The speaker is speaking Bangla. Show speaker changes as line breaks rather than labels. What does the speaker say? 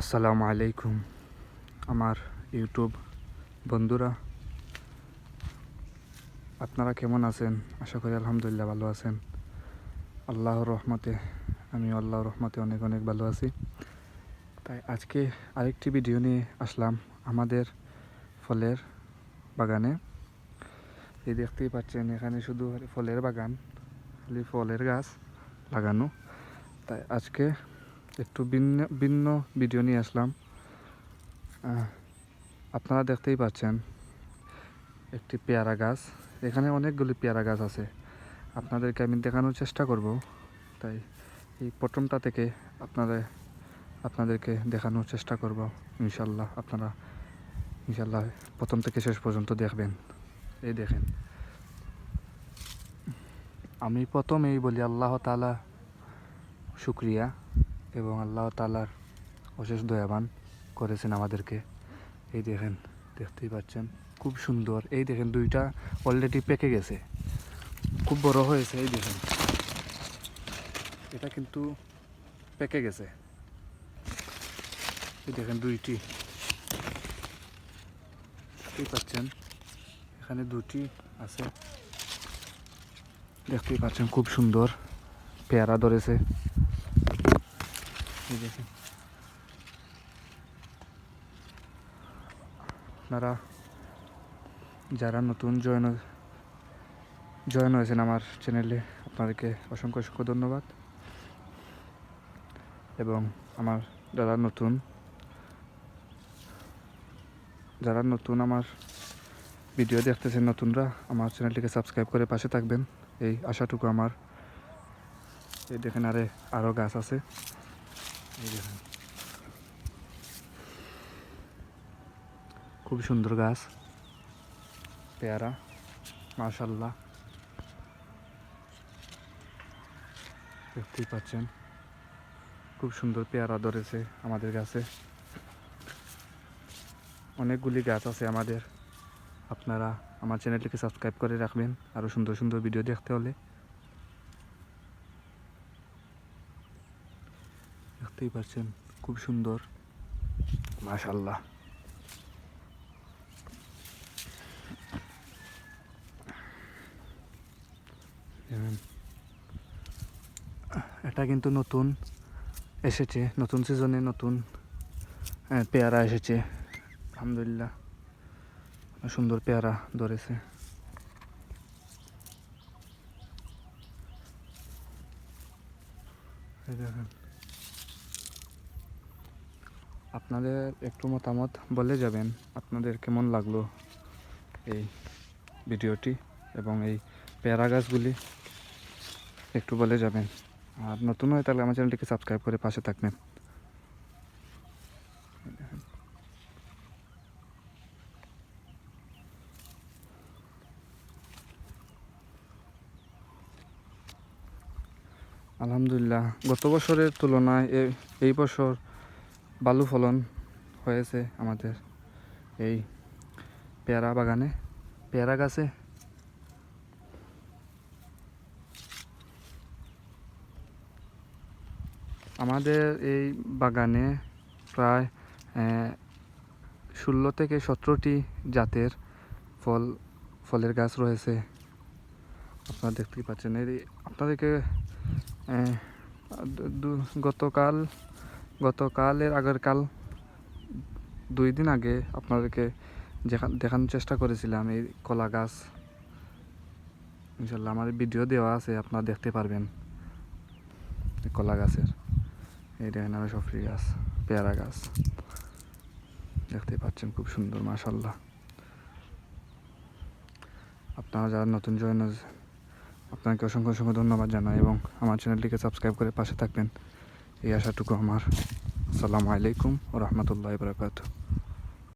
আসসালামু আলাইকুম, আমার ইউটিউব বন্ধুরা। আপনারা কেমন আছেন? আশা করি আলহামদুলিল্লাহ ভালো আছেন। আল্লাহর রহমতে আমি আল্লাহর রহমতে অনেক অনেক ভালো আছি। তাই আজকে আরেকটি ভিডিও নিয়ে আসলাম আমাদের ফলের বাগানে। এই দেখতেই পাচ্ছেন, এখানে শুধু ফলের বাগান, খালি ফলের গাছ লাগানো। তাই আজকে একটু ভিন্ন ভিন্ন ভিডিও নিয়ে আসলাম। আপনারা দেখতেই পাচ্ছেন একটি পেয়ারা গাছ। এখানে অনেকগুলি পেয়ারা গাছ আছে। আপনাদেরকে আমি দেখানোর চেষ্টা করব। তাই এই প্রথমটা থেকে আপনাদের আপনাদেরকে দেখানোর চেষ্টা করব। ইনশাল্লাহ আপনারা, ইনশাল্লাহ প্রথম থেকে শেষ পর্যন্ত দেখবেন। এই দেখেন। আমি প্রথমেই বলি আল্লাহ তালা শুক্রিয়া। এবং আল্লাহ তালার অশেষ দয়াবান করেছেন আমাদেরকে। এই দেখেন, দেখতেই পাচ্ছেন, খুব সুন্দর। এই দেখেন, দুইটা অলরেডি পেকে গেছে। খুব বড় হয়েছে, এই দেখেন। এটা কিন্তু পেকে গেছে। এই দেখেন, দুইটি। দেখতেই পাচ্ছেন, এখানে দুটি আছে। দেখতেই পাচ্ছেন, খুব সুন্দর। পেয়ারা ধরেছে। এই দেখেন। আপনারা যারা নতুন জয়েন জয়েন হয়েছেন আমার চ্যানেলে, আপনাদেরকে অসংখ্য অসংখ্য ধন্যবাদ। এবং আমার যারা নতুন যারা নতুন আমার ভিডিও দেখতেছেন, নতুনরা আমার চ্যানেলটিকে সাবস্ক্রাইব করে পাশে থাকবেন। এই আশাটুকু আমার। এই দেখেন আরে আরও গাছ আছে। খুব সুন্দর গাছ। পেয়ারা মাশাল্লাহ দেখতেই পাচ্ছেন। খুব সুন্দর পেয়ারা ধরেছে আমাদের গাছে। অনেকগুলি গাছ আছে আমাদের। আপনারা আমার চ্যানেলটিকে সাবস্ক্রাইব করে রাখবেন। আরও সুন্দর সুন্দর ভিডিও দেখতে হলে। দেখতেই পাচ্ছেন, খুব সুন্দর। মাশাল্লাহ এটা কিন্তু নতুন, এসেছে, নতুন সিজনে নতুন পেয়ারা এসেছে। আলহামদুলিল্লাহ সুন্দর পেয়ারা ধরেছে। দেখেন। আপনাদের একটু মতামত বলে যাবেন, আপনাদের কেমন লাগল এই ভিডিওটি এবং এই পেয়ারা গাছগুলি? একটু বলে যাবেন। আর নতুন হয়ে তাহলে আমার চ্যানেলটিকে সাবস্ক্রাইব করে পাশে থাকবেন। আলহামদুলিল্লাহ, গত বছরের তুলনায় এই বছর বালু ফলন হয়েছে আমাদের এই পেয়ারা বাগানে। পেয়ারা গাছে আমাদের এই বাগানে প্রায় ষোলো থেকে সতেরোটি জাতের ফল, ফলের গাছ রয়েছে। আপনারা দেখতেই পাচ্ছেন। এই আপনাদেরকে গতকাল গতকালের আগের কাল দুই দিন আগে আপনাদেরকে দেখানোর চেষ্টা করেছিলাম এই কলা গাছ। ইনশাল্লাহ আমার ভিডিও দেওয়া আছে, আপনারা দেখতে পারবেন কলা গাছের। এই দেখেন আরও সফরি গাছ, পেয়ারা গাছ। দেখতে পাচ্ছেন খুব সুন্দর মাশাল্লাহ আপনারা যারা নতুন জয়েন আপনাকে অসংখ্য অসংখ্য ধন্যবাদ জানাই এবং আমার চ্যানেলটিকে সাবস্ক্রাইব করে পাশে থাকবেন। এই আশাটুকু আমার। আসসালামু আলাইকুম রহমতুল্লাহ বরকাত